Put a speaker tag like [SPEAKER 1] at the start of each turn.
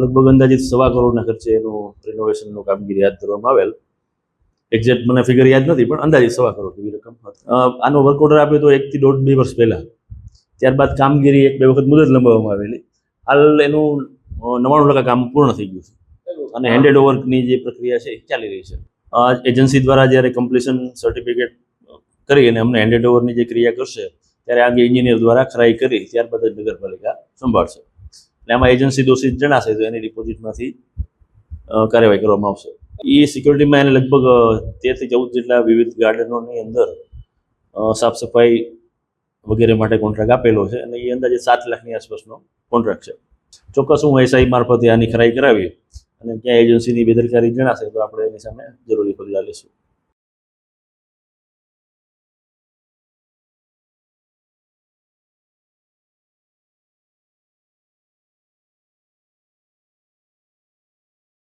[SPEAKER 1] લગભગ અંદાજિત સવા કરોડના ખર્ચે એનું રિનોવેશનનું કામગીરી હાથ ધરવામાં આવેલ. એક્ઝેક્ટ મને ફિગર યાદ નથી, પણ અંદાજિત સવા કરોડ એવી રકમ. આનો વર્ક ઓર્ડર આપ્યો તો એકથી દોઢ બે વર્ષ પહેલાં. ત્યારબાદ કામગીરી એક બે વખત મુદત લંબાવવામાં આવેલી. હાલ એનું નવ્વાણું ટકા કામ પૂર્ણ થઈ ગયું છે. અને હેન્ડેડ ઓવરની જે પ્રક્રિયા છે એ ચાલી રહી છે. આ એજન્સી દ્વારા જ્યારે કમ્પ્લીશન સર્ટિફિકેટ કરી અને અમને હેન્ડેડ ઓવરની જે ક્રિયા કરશે, ત્યારે આગે એન્જિનિયર દ્વારા ખરાઈ કરી, ત્યારબાદ જ નગરપાલિકા સંભાળશે. એટલે આમાં એજન્સી દોષિત જણાશે તો એની ડિપોઝિટમાંથી કાર્યવાહી કરવામાં આવશે. એ સિક્યોરિટીમાં એને લગભગ તેરથી ચૌદ જેટલા વિવિધ ગાર્ડનોની અંદર સાફ સફાઈ વગેરે માટે કોન્ટ્રાક્ટ આપેલો છે અને એ અંદાજે સાત લાખની આસપાસનો કોન્ટ્રાક્ટ છે. ચોક્કસ હું એસઆઈ મારફતે આની ખરાઈ કરાવી અને ક્યાં એજન્સીની બેદરકારી જણાશે તો આપણે એની સામે જરૂરી પગલાં લઈશું